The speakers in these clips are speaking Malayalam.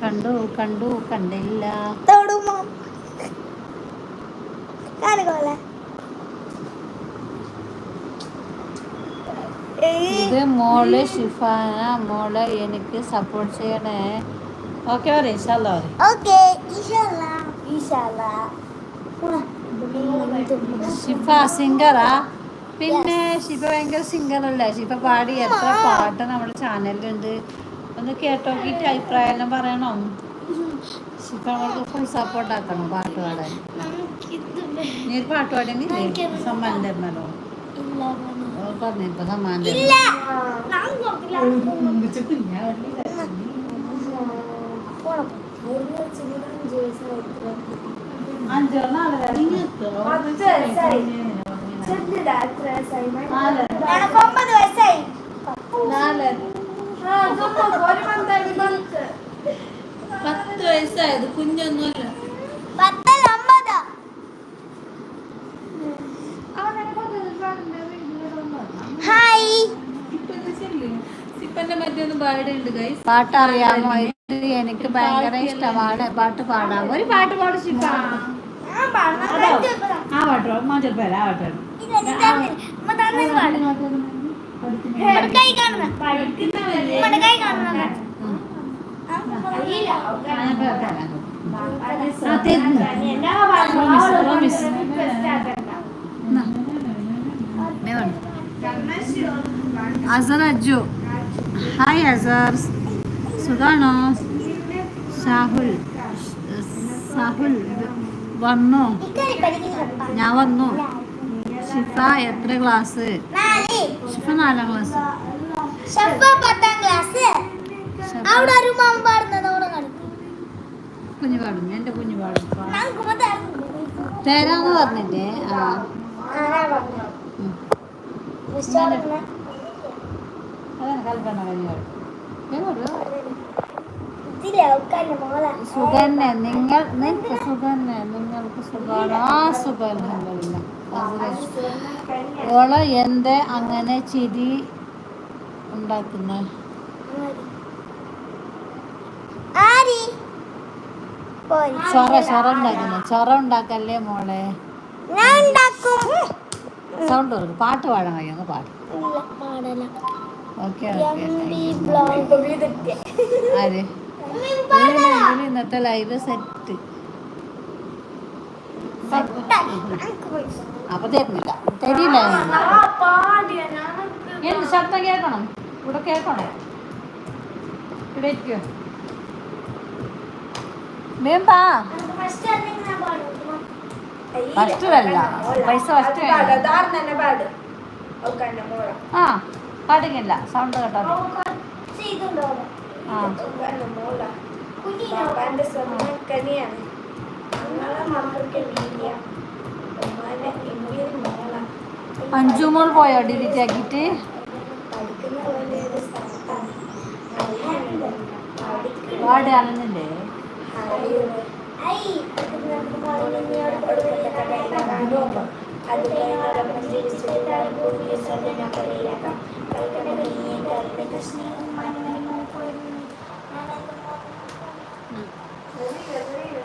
കണ്ടു കണ്ടു കണ്ടില്ല. തൊടുമോ ഇത് മോൾ ഷിഫാന മോൾ എനിക്ക് സപ്പോർട്ട് ചെയ്യണേ. ഓക്കെ പറ ഓക്കെ ഇൻഷാല്ല ഷിഫ സിംഗറാ? പിന്നെ ഷിഫ ഭയങ്കര സിംഗറല്ലേ? ഷിഫ പാടി എത്ര പാട്ട് നമ്മുടെ ചാനലിലുണ്ട്? ഒന്ന് കേട്ടോക്കിട്ട് അഭിപ്രായം എല്ലാം പറയണം? ഷിഫ നമ്മൾക്ക് ഫുൾ സപ്പോർട്ട് ആക്കണം പാട്ട് പാടാൻ. നീ ഒരു പാട്ട് പാടിയെങ്കിൽ സമ്മാനം തരണല്ലോ. പറഞ്ഞു ഇപ്പൊ സമ്മാനം ഇല്ല തരണം ഞാൻ നോക്കില്ല പോണം അഞ്ചോ നാലോ എനക്ക് ഒമ്പത് വയസ്സായി നാല് പത്ത് വയസ്സായത് കുഞ്ഞൊന്നുമല്ല. പാട്ട് അറിയാമോ ഇത് എനിക്ക് ഭയങ്കര ഇഷ്ടമാണ്. പാട്ട് പാടാം ഒരു പാട്ട് പാടും ആ പാട്ട്. അസർ അജു. ഹായ് അസർ. സുഖാണോ? ഷാഹുൽ സാഹുൽ വന്നോ? ഞാൻ വന്നു? ഷിഫ എത്ര ക്ലാസ് ഷിഫ നാലാം ക്ലാസ് പത്താം ക്ലാസ് അവിടെ ഒരു മാമ പാടുന്നത് അവിടെ കുഞ്ഞു പാടും. എന്റെ കുഞ്ഞു പാടും. തരാന്ന് പറഞ്ഞില്ലേ? ആ. സുഖന്നെ. നിങ്ങൾ നിങ്ങൾക്ക് സുഖന്നെ. നിങ്ങൾക്ക് സുഖമാണ്. ആ സുഖം. ഓൾ എന്ത് അങ്ങനെ ചിരി ഉണ്ടാക്കുന്ന ചൊറ ചൊറ ഉണ്ടാക്കുന്ന. ചൊറ ഉണ്ടാക്കല്ലേ മോളെ? സൗണ്ട് കൊടുക്കും പാട്ട് പാടാൻ കഴിയുന്ന പാട്ട് ഓക്കെ ആര്? ഇന്നത്തെ ലൈവ് സെറ്റ് അപ്പൊ തരുന്നില്ല. തരില്ല എന്ത് ശബ്ദം കേൾക്കണം? ഇവിടെ കേൾക്കണോ? ഇവിടെ ഇരിക്കോ. വേമ്പാ ഫസ്റ്റ് അല്ല പൈസ ഫസ്റ്റ് ആ സൗണ്ട് കേട്ടോ. ആ അഞ്ചുമോൾ പോയോ? ഡിലീറ്റ് ആക്കിയിട്ട്? പാടി അറിഞ്ഞില്ലേ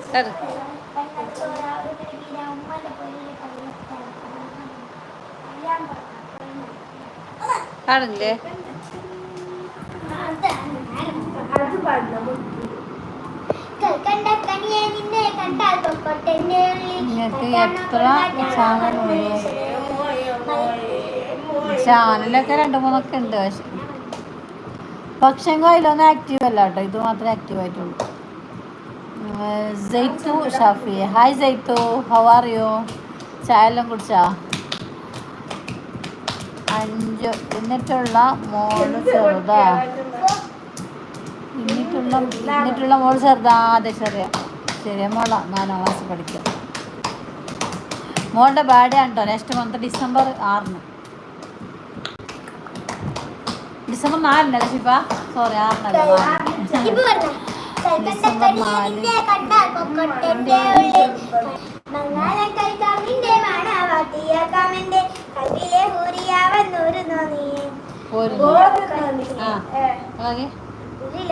സർ പാടില്ലേ. എത്ര ചാനലൊക്കെ രണ്ട് മൂന്നൊക്കെ ഉണ്ട് പക്ഷെ. പക്ഷേ അതിലൊന്നും ആക്റ്റീവ് അല്ല കേട്ടോ ഇത് മാത്രമേ ആക്റ്റീവ് ആയിട്ടുള്ളൂ. Jaithu Shafi. Hi Jaithu how are you ചായ എല്ലാം കുടിച്ചാ? അഞ്ച്. എന്നിട്ടുള്ള മോൾ ചെറുതാ. എന്നിട്ടുള്ള എന്നിട്ടുള്ള മോൾ ചെറുതാ. അതെ ചെറിയ. ചെറിയ മോളാ. നാലാം ക്ലാസ് പഠിക്കാം. മോളുടെ ബർത്ത്ഡേ ആണ് കേട്ടോ നെക്സ്റ്റ് മന്ത് ഡിസംബർ ആറിന്. ഡിസംബർ നാലിനല്ല ശിപ്പ സോറി ആറിനല്ല ഡിസംബർ നാല്. ആ. ഓക്കെ